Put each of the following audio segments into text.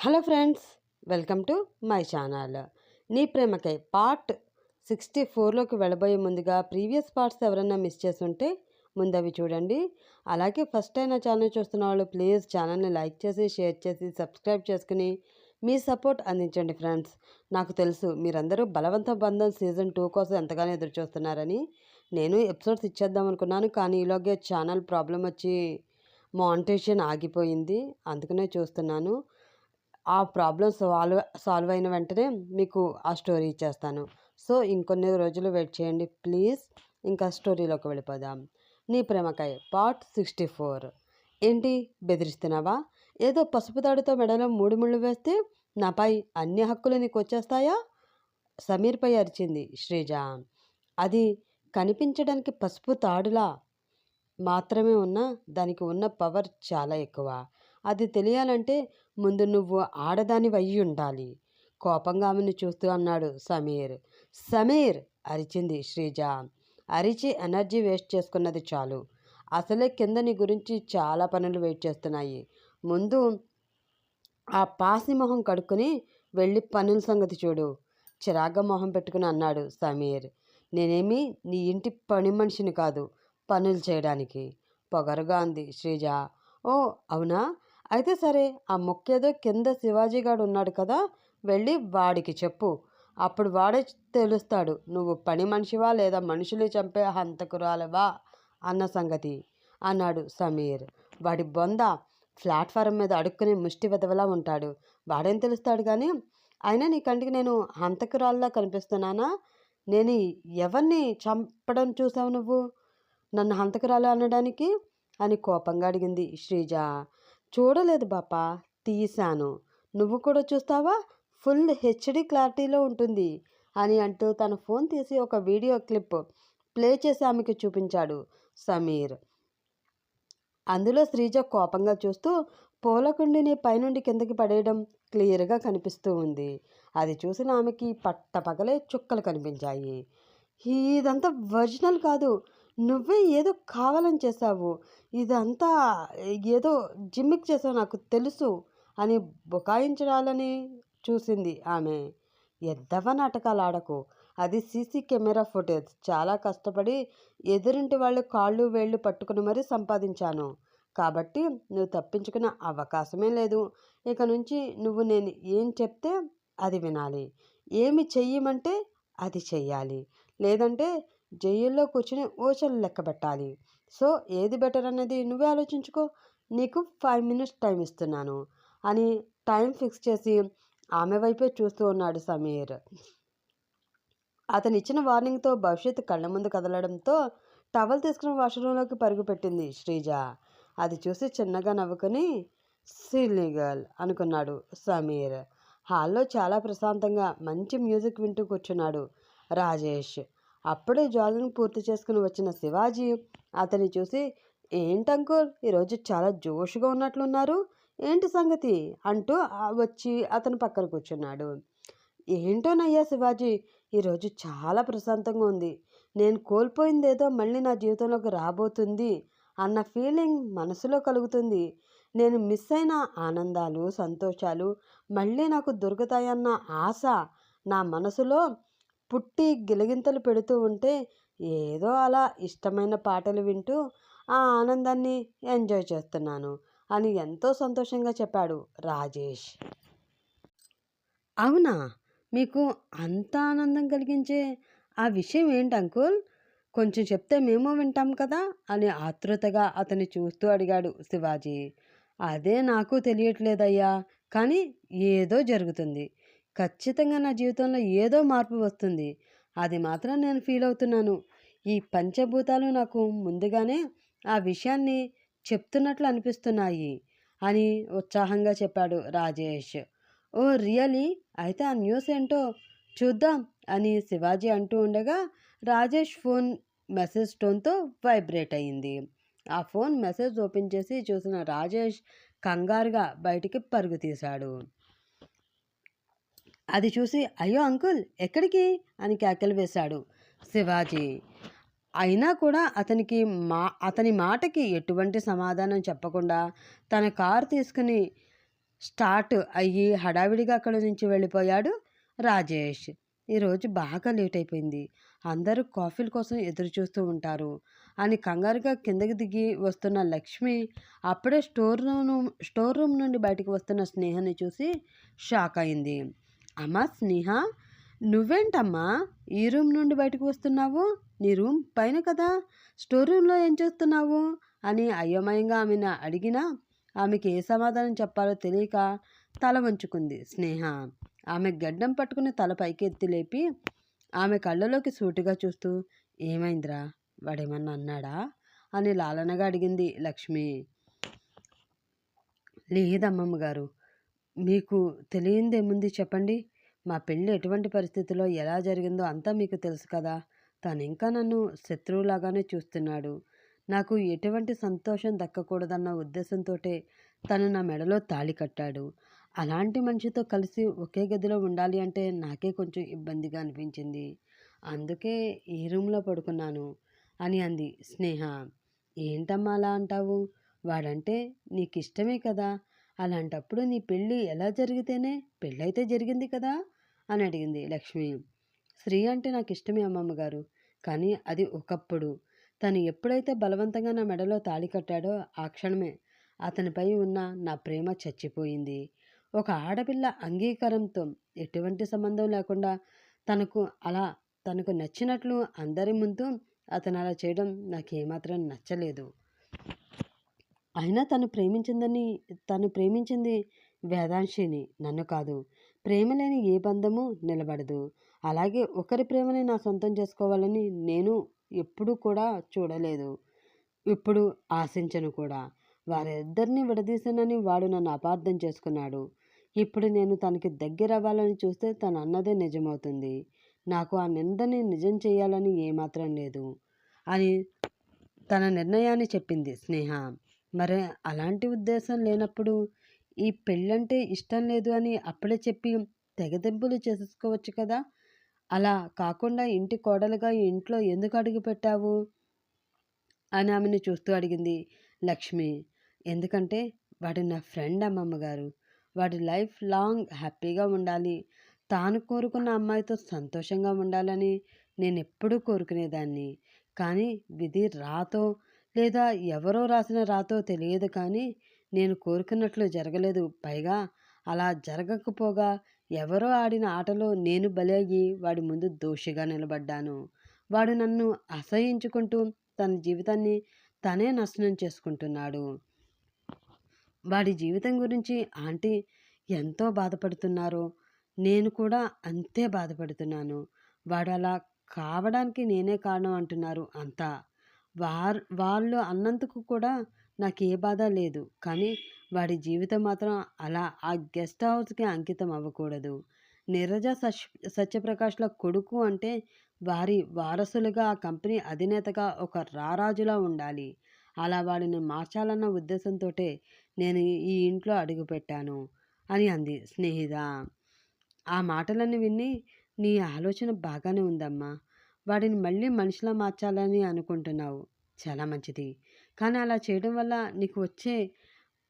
Hello friends welcome to my channel. నీ ప్రేమకై part sixty ఫోర్లోకి వెళ్ళబోయే ముందుగా ప్రీవియస్ పార్ట్స్ ఎవరైనా మిస్ చేస్తుంటే ముందు అవి చూడండి. అలాగే ఫస్ట్ టైం నా ఛానల్ చూస్తున్న వాళ్ళు ప్లీజ్ ఛానల్ని లైక్ చేసి షేర్ చేసి సబ్స్క్రైబ్ చేసుకుని మీ సపోర్ట్ అందించండి ఫ్రెండ్స్. నాకు తెలుసు మీరందరూ బలవంత బంధం సీజన్ టూ కోసం ఎంతగానో ఎదురు చూస్తున్నారని నేను ఎపిసోడ్స్ ఇచ్చేద్దాం అనుకున్నాను కానీ ఈలోగే ఛానల్ ప్రాబ్లం వచ్చి మానిటేషన్ ఆగిపోయింది. అందుకనే చూస్తున్నాను. ఆ ప్రాబ్లం సాల్వ్ సాల్వ్ అయిన వెంటనే మీకు ఆ స్టోరీ ఇచ్చేస్తాను. సో ఇంకొన్ని రోజులు వెయిట్ చేయండి. ప్లీజ్. ఇంకా స్టోరీలోకి వెళ్ళిపోదాం. నీ ప్రేమకాయ పార్ట్ సిక్స్టీ ఫోర్. ఏంటి? బెదిరిస్తున్నావా? ఏదో పసుపు తాడుతో మెడలో మూడు ముళ్ళు వేస్తే నాపై అన్ని హక్కులు నీకు వచ్చేస్తాయా? సమీర్పై అరిచింది శ్రీజ. అది కనిపించడానికి పసుపు తాడులా మాత్రమే ఉన్నా దానికి ఉన్న పవర్ చాలా ఎక్కువ. అది తెలియాలంటే ముందు నువ్వు ఆడదాని అయ్యి ఉండాలి కోపంగా ఆమెను చూస్తూ అన్నాడు సమీర్. సమీర్! అరిచింది శ్రీజ. అరిచి ఎనర్జీ వేస్ట్ చేసుకున్నది చాలు. అసలే కింద నీ గురించి చాలా పనులు వెయిట్ చేస్తున్నాయి. ముందు ఆ పాసి మొహం కడుక్కుని వెళ్ళి పనుల సంగతి చూడు. చిరాగ్గా మొహం పెట్టుకుని అన్నాడు సమీర్. నేనేమి నీ ఇంటి పని మనిషిని కాదు పనులు చేయడానికి. పొగరుగా అంది శ్రీజ. ఓ అవునా? అయితే సరే ఆ మొక్కేదో కింద శివాజీగాడు ఉన్నాడు కదా వెళ్ళి వాడికి చెప్పు. అప్పుడు వాడే తెలుస్తాడు నువ్వు పని మనిషివా లేదా మనుషులు చంపే హంతకురాలవా? అన్న సంగతి. అన్నాడు సమీర్. వాడి బొంద ప్లాట్ఫారం మీద అడుక్కుని ముష్టి వెదవలా ఉంటాడు. వాడేం తెలుస్తాడు కానీ అయినా నీ కంటికి నేను హంతకురాల్లా కనిపిస్తున్నానా? నేను ఎవరిని చంపడం చూసావు నువ్వు? నన్ను హంతకురాలు అనడానికి? అని కోపంగా అడిగింది శ్రీజ. చూడలేదు బాపా తీశాను. నువ్వు కూడా చూస్తావా? ఫుల్ హెచ్డి క్లారిటీలో ఉంటుంది అని అంటూ తన ఫోన్ తీసి ఒక వీడియో క్లిప్ ప్లే చేసి ఆమెకు చూపించాడు సమీర్. అందులో శ్రీజ కోపంగా చూస్తూ పూలకుండిని పైనుండి కిందకి పడేయడం క్లియర్గా కనిపిస్తూ ఉంది. అది చూసిన ఆమెకి పట్టపగలే చుక్కలు కనిపించాయి. ఇదంతా ఒరిజినల్ కాదు. నువ్వే ఏదో కావాలని చేసావు ఇదంతా ఏదో జిమ్మిక్ చేసావు నాకు తెలుసు అని బుకాయించడాలని చూసింది ఆమె. ఎద్దవ నాటకాలు ఆడకు. అది సీసీ కెమెరా ఫుటేజ్. చాలా కష్టపడి ఎదురింటి వాళ్ళు కాళ్ళు వేళ్ళు పట్టుకుని మరీ సంపాదించాను. కాబట్టి నువ్వు తప్పించుకునే అవకాశమే లేదు. ఇక నుంచి నువ్వు నేను ఏం చెప్తే అది వినాలి. ఏమి చెయ్యమంటే అది చెయ్యాలి. లేదంటే జైల్లో కూర్చుని ఓచలు లెక్క పెట్టాలి. సో ఏది బెటర్ అనేది నువ్వే ఆలోచించుకో. నీకు ఫైవ్ మినిట్స్ టైం ఇస్తున్నాను అని టైం ఫిక్స్ చేసి ఆమె వైపే చూస్తూ ఉన్నాడు సమీర్. అతను ఇచ్చిన వార్నింగ్తో భవిష్యత్తు కళ్ళ ముందు కదలడంతో టవల్ తీసుకుని వాష్రూమ్లోకి పరుగుపెట్టింది శ్రీజ. అది చూసి చిన్నగా నవ్వుకొని సిల్లీ గర్ల్ అనుకున్నాడు సమీర్. హాల్లో చాలా ప్రశాంతంగా మంచి మ్యూజిక్ వింటూ కూర్చున్నాడు రాజేష్. అప్పుడే జాగింగ్ పూర్తి చేసుకుని వచ్చిన శివాజీ అతన్ని చూసి ఏంటంకుల్ ఈరోజు చాలా జోష్గా ఉన్నట్లున్నారు. ఏంటి సంగతి? అంటూ వచ్చి అతను పక్కన కూర్చున్నాడు. ఏంటోనయ్యా శివాజీ ఈరోజు చాలా ప్రశాంతంగా ఉంది. నేను కోల్పోయిందేదో మళ్ళీ నా జీవితంలోకి రాబోతుంది అన్న ఫీలింగ్ మనసులో కలుగుతుంది. నేను మిస్ అయిన ఆనందాలు సంతోషాలు మళ్ళీ నాకు దొరుకుతాయన్న ఆశ నా మనసులో పుట్టి గిలగింతలు పెడుతూ ఉంటే ఏదో అలా ఇష్టమైన పాటలు వింటూ ఆ ఆనందాన్ని ఎంజాయ్ చేస్తున్నాను అని ఎంతో సంతోషంగా చెప్పాడు రాజేష్. అవునా? మీకు అంత ఆనందం కలిగించే ఆ విషయం ఏంటి అంకుల్? కొంచెం చెప్తే మేము వింటాం కదా అని ఆతృతగా అతన్ని చూస్తూ అడిగాడు శివాజీ. అదే నాకు తెలియట్లేదయ్యా కానీ ఏదో జరుగుతుంది. ఖచ్చితంగా నా జీవితంలో ఏదో మార్పు వస్తుంది. అది మాత్రం నేను ఫీల్ అవుతున్నాను. ఈ పంచభూతాలు నాకు ముందుగానే ఆ విషయాన్ని చెప్తున్నట్లు అనిపిస్తున్నాయి అని ఉత్సాహంగా చెప్పాడు రాజేష్. Oh really? అయితే ఆ న్యూస్ ఏంటో చూద్దాం అని శివాజీ అంటూ ఉండగా రాజేష్ ఫోన్ మెసేజ్ టోన్తో వైబ్రేట్ అయింది. ఆ ఫోన్ మెసేజ్ ఓపెన్ చేసి చూసిన రాజేష్ కంగారుగా బయటికి పరుగు తీశాడు. అది చూసి అయ్యో అంకుల్ ఎక్కడికి? అని కేకలు వేశాడు శివాజీ. అయినా కూడా అతనికి మా అతని మాటకి ఎటువంటి సమాధానం చెప్పకుండా తన కారు తీసుకుని స్టార్ట్ అయ్యి హడావిడిగా అక్కడి నుంచి వెళ్ళిపోయాడు రాజేష్. ఈరోజు బాగా లేట్ అయిపోయింది. అందరూ కాఫీల కోసం ఎదురు చూస్తూ ఉంటారు అని కంగారుగా కిందకి దిగి వస్తున్న లక్ష్మి అప్పుడే స్టోర్ రూమ్ స్టోర్ రూమ్ నుండి బయటకు వస్తున్న స్నేహాన్ని చూసి షాక్ అయింది. అమ్మా స్నేహ నువ్వేంటమ్మా ఈ రూమ్ నుండి బయటకు వస్తున్నావు? నీ రూమ్ పైన కదా. స్టోర్ రూమ్లో ఏం చేస్తున్నావు? అని అయోమయంగా ఆమెను అడిగినా ఆమెకి ఏ సమాధానం చెప్పాలో తెలియక తల వంచుకుంది స్నేహ. ఆమె గడ్డం పట్టుకుని తల పైకెత్తి లేపి ఆమె కళ్ళలోకి సూటిగా చూస్తూ ఏమైందిరా? వాడేమన్నా అన్నాడా? అని లాలనగా అడిగింది లక్ష్మి. లేదమ్మమ్మ గారు మీకు తెలియందేముంది చెప్పండి. మా పెళ్ళి ఎటువంటి పరిస్థితిలో ఎలా జరిగిందో అంతా మీకు తెలుసు కదా. తను ఇంకా నన్ను శత్రువులాగానే చూస్తున్నాడు. నాకు ఎటువంటి సంతోషం దక్కకూడదన్న ఉద్దేశంతో తను నా మెడలో తాళి కట్టాడు. అలాంటి మనిషితో కలిసి ఒకే గదిలో ఉండాలి అంటే నాకే కొంచెం ఇబ్బందిగా అనిపించింది. అందుకే ఈ రూమ్లో పడుకున్నాను అని అంది. స్నేహ ఏంటమ్మా అలా అంటావు? వాడంటే నీకు ఇష్టమే కదా. అలాంటప్పుడు నీ పెళ్ళి ఎలా జరిగితేనే పెళ్ళైతే జరిగింది కదా? అని అడిగింది లక్ష్మి. స్త్రీ అంటే నాకు ఇష్టమే అమ్మమ్మ గారు కానీ అది ఒకప్పుడు. తను ఎప్పుడైతే బలవంతంగా నా మెడలో తాళి కట్టాడో ఆ క్షణమే అతనిపై ఉన్న నా ప్రేమ చచ్చిపోయింది. ఒక ఆడపిల్ల అంగీకారంతో ఎటువంటి సంబంధం లేకుండా తనకు అలా తనకు నచ్చినట్లు అందరి ముందు అతను అలా చేయడం నాకు ఏమాత్రం నచ్చలేదు. అయినా తను ప్రేమించిందని తను ప్రేమించింది వేదాంశిని. నన్ను కాదు. ప్రేమ లేని ఏ బంధము నిలబడదు. అలాగే ఒకరి ప్రేమని నా సొంతం చేసుకోవాలని నేను ఎప్పుడూ కూడా చూడలేదు. ఇప్పుడు ఆశించను కూడా. వారిద్దరిని విడదీశానని వాడు నన్ను అపార్థం చేసుకున్నాడు. ఇప్పుడు నేను తనకి దగ్గర అవ్వాలని చూస్తే తను అన్నదే నిజమవుతుంది. నాకు ఆ నిందని నిజం చేయాలని ఏమాత్రం లేదు అని తన నిర్ణయాన్ని చెప్పింది స్నేహ. మరి అలాంటి ఉద్దేశం లేనప్పుడు ఈ పెళ్ళంటే ఇష్టం లేదు అని అప్పుడే చెప్పి తెగదెంపులు చేసుకోవచ్చు కదా? అలా కాకుండా ఇంటి కోడలుగా ఇంట్లో ఎందుకు అడుగు పెట్టావు? అని ఆమెను చూస్తూ అడిగింది లక్ష్మి. ఎందుకంటే వాడు నా ఫ్రెండ్ అమ్మమ్మ గారు వాడి లైఫ్ లాంగ్ హ్యాపీగా ఉండాలి. తాను కోరుకున్న అమ్మాయితో సంతోషంగా ఉండాలని నేను ఎప్పుడూ కోరుకునేదాన్ని. కానీ విధి రాతో లేదా ఎవరో రాసిన రాతో తెలియదు కానీ నేను కోరుకున్నట్లు జరగలేదు. పైగా అలా జరగకపోగా ఎవరో ఆడిన ఆటలో నేను బలయ్యి వాడి ముందు దోషిగా నిలబడ్డాను. వాడు నన్ను అసహించుకుంటూ తన జీవితాన్ని తనే నాశనం చేసుకుంటున్నాడు. వాడి జీవితం గురించి ఆంటీ ఎంతో బాధపడుతున్నారో. నేను కూడా అంతే బాధపడుతున్నాను. వాడు అలా కావడానికి నేనే కారణం అంటున్నారు అంతా. వార్ వాళ్ళు అన్నందుకు కూడా నాకు ఏ బాధ లేదు. కానీ వాడి జీవితం మాత్రం అలా ఆ గెస్ట్ హౌస్కి అంకితం అవ్వకూడదు. నీరజ సత్య సత్యప్రకాష్ల కొడుకు అంటే వారి వారసులుగా ఆ కంపెనీ అధినేతగా ఒక రారాజులా ఉండాలి. అలా వాడిని మార్చాలన్న ఉద్దేశంతో నేను ఈ ఇంట్లో అడుగుపెట్టాను అని అంది స్నేహిత. ఆ మాటలన్నీ విని నీ ఆలోచన బాగానే ఉందమ్మా. వాడిని మళ్ళీ మనిషిలా మార్చాలని అనుకుంటున్నావు. చాలా మంచిది. కానీ అలా చేయడం వల్ల నీకు వచ్చే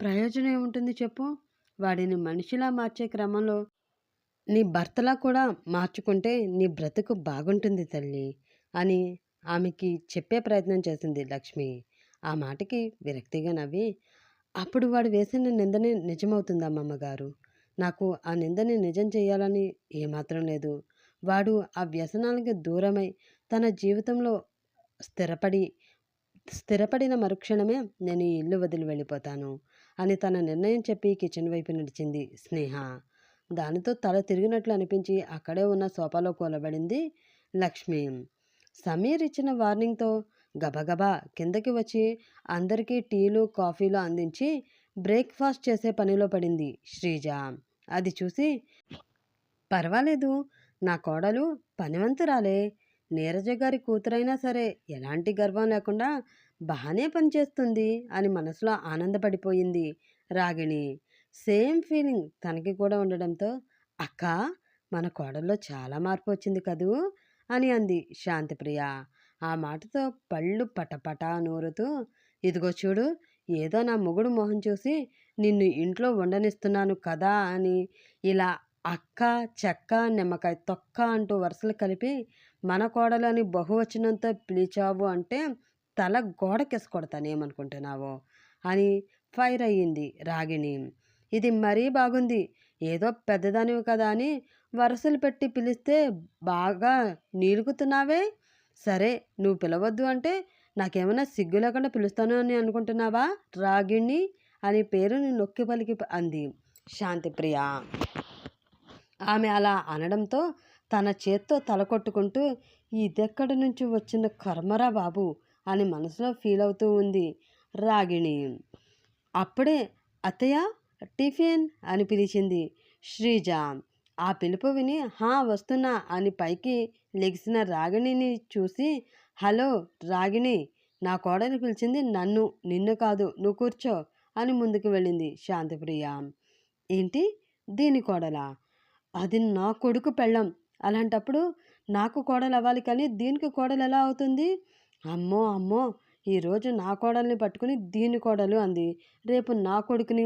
ప్రయోజనం ఏముంటుంది చెప్పు? వాడిని మనిషిలా మార్చే క్రమంలో నీ భర్తలా కూడా మార్చుకుంటే నీ బ్రతుకు బాగుంటుంది తల్లి అని ఆమెకి చెప్పే ప్రయత్నం చేసింది లక్ష్మి. ఆ మాటకి విరక్తిగా నవ్వి అప్పుడు వాడు వేసిన నిందనే నిజమవుతుంది అమ్మమ్మగారు నాకు ఆ నిందని నిజం చేయాలని ఏమాత్రం లేదు. వాడు ఆ వ్యసనాలకి దూరమై తన జీవితంలో స్థిరపడి స్థిరపడిన మరుక్షణమే నేను ఈ ఇల్లు వదిలి వెళ్ళిపోతాను అని తన నిర్ణయం చెప్పి కిచెన్ వైపు నడిచింది స్నేహ. దానితో తల తిరిగినట్లు అనిపించి అక్కడే ఉన్న సోఫాలో కూలబడింది లక్ష్మి. సమీర్ ఇచ్చిన వార్నింగ్తో గబగబా కిందకి వచ్చి అందరికీ టీలు కాఫీలు అందించి బ్రేక్ఫాస్ట్ చేసే పనిలో పడింది శ్రీజ. అది చూసి పర్వాలేదు నా కోడలు పనివంతురాలే నీరజ గారి కూతురైనా సరే ఎలాంటి గర్వం లేకుండా బాగానే పనిచేస్తుంది అని మనసులో ఆనందపడిపోయింది రాగిణి. సేమ్ ఫీలింగ్ తనకి కూడా ఉండడంతో అక్క మన కోడల్లో చాలా మార్పు వచ్చింది కదూ అని అంది శాంతిప్రియ. ఆ మాటతో పళ్ళు పటపట నూరుతూ ఇదిగో చూడు ఏదో నా మొగుడు మొహం చూసి నిన్ను ఇంట్లో ఉండనిస్తున్నాను కదా అని ఇలా అక్క చెక్క నిమ్మకాయ తొక్క అంటూ వరుసలు కలిపి మన కోడలని బహువచనంతో పిలిచావు అంటే తల గోడకేసి కొడతానేమనుకుంటున్నావు అని ఫైర్ అయ్యింది రాగిణి. ఇది మరీ బాగుంది. ఏదో పెద్దదానివి కదా అని వరుసలు పెట్టి పిలిస్తే బాగా నీలుగుతున్నావే? సరే నువ్వు పిలవద్దు అంటే నాకేమైనా సిగ్గు లేకుండా పిలుస్తాను అని అనుకుంటున్నావా రాగిణి? అని పేరుని నొక్కి పలికి అంది శాంతిప్రియ. ఆమె అలా అనడంతో తన చేత్తో తల కొట్టుకుంటూ ఇదెక్కడి నుంచి వచ్చిన కర్మరా బాబు అని మనసులో ఫీల్ అవుతూ ఉంది రాగిణి. అప్పుడే అత్తయ్య టిఫిన్ అని పిలిచింది శ్రీజ. ఆ పిలుపు విని హా వస్తున్నా అని పైకి లెగిసిన రాగిణిని చూసి హలో రాగిణి నా కోడలు పిలిచింది నన్ను నిన్ను కాదు నువ్వు కూర్చో అని ముందుకు వెళ్ళింది శాంతిప్రియ. ఏంటి? దీని కోడలా? అది నా కొడుకు పెళ్ళం. అలాంటప్పుడు నాకు కోడలు అవ్వాలి కానీ దీనికి కోడలు ఎలా అవుతుంది? అమ్మో అమ్మో ఈరోజు నా కోడల్ని పట్టుకుని దీని కోడలు అంది. రేపు నా కొడుకుని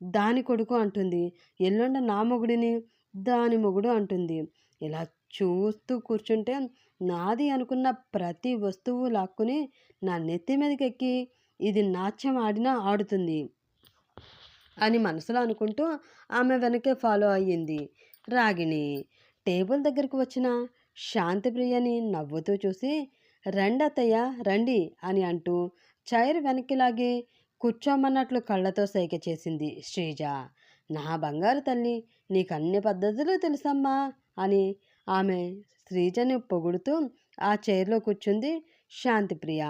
దాని కొడుకు అంటుంది. ఎల్లుండ నా మొగుడిని దాని మొగుడు అంటుంది. ఇలా చూస్తూ కూర్చుంటే నాది అనుకున్న ప్రతి వస్తువు లాక్కుని నా నెత్తి మీదకి ఎక్కి ఇది నాట్యం ఆడినా ఆడుతుంది అని మనసులో అనుకుంటూ ఆమె వెనకే ఫాలో అయ్యింది. రాగిణి టేబుల్ దగ్గరకు వచ్చిన శాంతిప్రియని నవ్వుతూ చూసి రండి రండి అని అంటూ చైర్ వెనక్కి లాగి కూర్చోమన్నట్లు కళ్ళతో సైగ చేసింది శ్రీజ. నా బంగారు తల్లి నీకు అన్ని పద్ధతులు తెలుసమ్మా అని ఆమె శ్రీజని పొగుడుతూ ఆ చైర్లో కూర్చుంది శాంతిప్రియ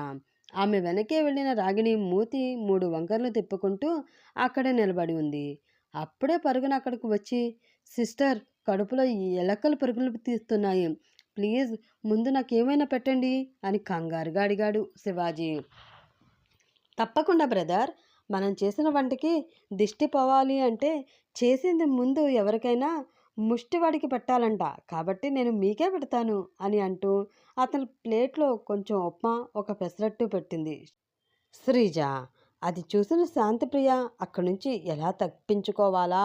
ఆమె వెనకే వెళ్ళిన రాగిణి మూతి మూడు వంకర్లు తిప్పుకుంటూ అక్కడే నిలబడి ఉంది. అప్పుడే పరుగున అక్కడికి వచ్చి సిస్టర్ కడుపులో ఎలకలు పరుగులు తీస్తున్నాయి. ప్లీజ్ ముందు నాకేమైనా పెట్టండి అని కంగారుగా అడిగాడు శివాజీ. తప్పకుండా బ్రదర్ మనం చేసిన వంటకి దిష్టి పోవాలి అంటే చేసింది ముందు ఎవరికైనా ముష్టివాడికి పెట్టాలంట. కాబట్టి నేను మీకే పెడతాను అని అంటూ అతని ప్లేట్లో కొంచెం ఉప్మా ఒక పెసరట్టు పెట్టింది. శ్రీజ అది చూసిన శాంతిప్రియ అక్కడి నుంచి ఎలా తప్పించుకోవాలా?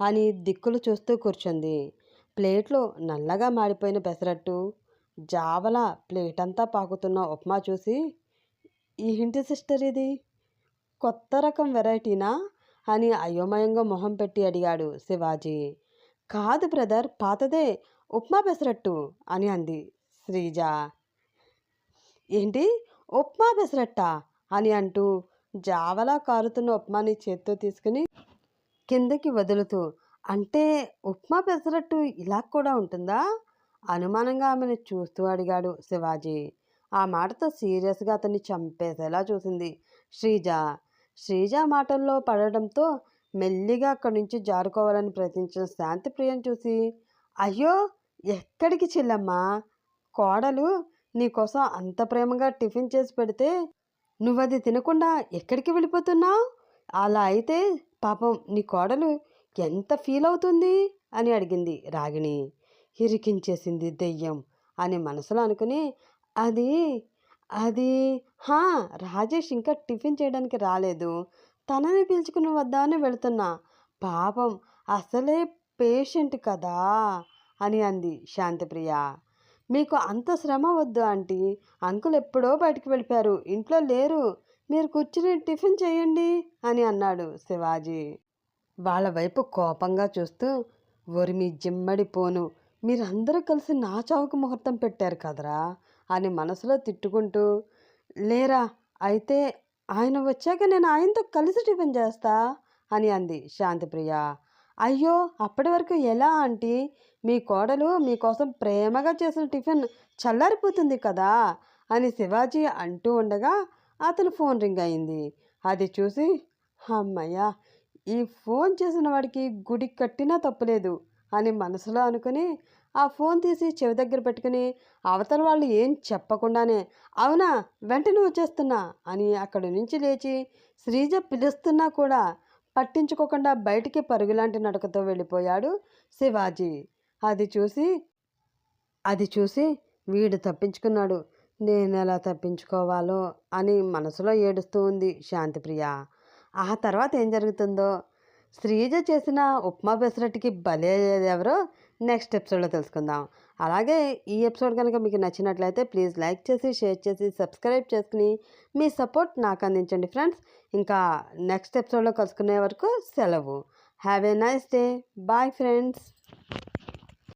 అని దిక్కులు చూస్తూ కూర్చుంది. ప్లేట్లో నల్లగా మాడిపోయిన పెసరట్టు జావల ప్లేట్ అంతా పాకుతున్న ఉప్మా చూసి ఈ ఇంటి సిస్టర్ ఇది? కొత్త రకం వెరైటీనా? అని అయోమయంగా మొహం పెట్టి అడిగాడు శివాజీ. కాదు బ్రదర్ పాతదే ఉప్మా పెసరట్టు అని అంది శ్రీజ. ఏంటి? ఉప్మా పెసరట్టా? అని అంటూ జావలా కారుతున్న ఉప్మాని చేత్తో తీసుకుని కిందకి వదులుతూ అంటే ఉప్మా పెసరట్టు ఇలా కూడా ఉంటుందా? అనుమానంగా ఆమెను చూస్తూ అడిగాడు శివాజీ. ఆ మాటతో సీరియస్గా అతన్ని చంపేసేలా చూసింది శ్రీజ. శ్రీజ మాటల్లో పడడంతో మెల్లిగా అక్కడి నుంచి జారుకోవాలని ప్రయత్నించిన శాంతిప్రియను చూసి అయ్యో ఎక్కడికి చెల్లమ్మా? కోడలు నీకోసం అంత ప్రేమగా టిఫిన్ చేసి పెడితే నువ్వది తినకుండా ఎక్కడికి వెళ్ళిపోతున్నావు? అలా అయితే పాపం నీ కోడలు ఎంత ఫీల్ అవుతుంది అని అడిగింది రాగిణి. ఇరికించేసింది దెయ్యం అని మనసులో అనుకుని అది అది హా రాజేష్ ఇంకా టిఫిన్ చేయడానికి రాలేదు. తనని పిలుచుకుని వద్దామని వెళుతున్నా. పాపం అసలే పేషెంట్ కదా అని అంది శాంతిప్రియ. మీకు అంత శ్రమ వద్దు ఆంటీ. అంకుల్ ఎప్పుడో బయటికి వెళ్ళిపోయారు. ఇంట్లో లేరు. మీరు కూర్చుని టిఫిన్ చేయండి అని అన్నాడు శివాజీ. వాళ్ళ వైపు కోపంగా చూస్తూ ఒరిమి జిమ్మడి పోను మీరందరూ కలిసి నా చావుకు ముహూర్తం పెట్టారు కదరా అని మనసులో తిట్టుకుంటూ లేరా అయితే ఆయన వచ్చాక నేను ఆయనతో కలిసి టిఫిన్ చేస్తా అని అంది శాంతిప్రియ. అయ్యో అప్పటి వరకు ఎలా ఆంటీ? మీ కోడలు మీకోసం ప్రేమగా చేసిన టిఫిన్ చల్లారిపోతుంది కదా అని శివాజీ అంటూ ఉండగా అతను ఫోన్ రింగ్ అయింది. అది చూసి అమ్మయ్యా ఈ ఫోన్ చేసిన వాడికి గుడి కట్టినా తప్పులేదు అని మనసులో అనుకుని ఆ ఫోన్ తీసి చెవి దగ్గర పెట్టుకుని అవతల వాళ్ళు ఏం చెప్పకుండానే అవునా వెంటనే వచ్చేస్తున్నా అని అక్కడి నుంచి లేచి శ్రీజ పిలుస్తున్నా కూడా పట్టించుకోకుండా బయటికి పరుగులాంటి నడకతో వెళ్ళిపోయాడు శివాజీ. అది చూసి అది చూసి వీడు తప్పించుకున్నాడు. నేను ఎలా తప్పించుకోవాలో అని మనసులో ఏడుస్తూ ఉంది శాంతిప్రియ. ఆ తర్వాత ఏం జరుగుతుందో? శ్రీజ చేసిన ఉప్మా పెసరట్టుకి బలి అయ్యేది ఎవరో నెక్స్ట్ ఎపిసోడ్లో తెలుసుకుందాం. అలాగే ఈ ఎపిసోడ్ కనుక మీకు నచ్చినట్లయితే ప్లీజ్ లైక్ చేసి షేర్ చేసి సబ్స్క్రైబ్ చేసుకుని మీ సపోర్ట్ నాకు అందించండి ఫ్రెండ్స్. ఇంకా నెక్స్ట్ ఎపిసోడ్లో కలుసుకునే వరకు సెలవు. Have a nice day. Bye friends.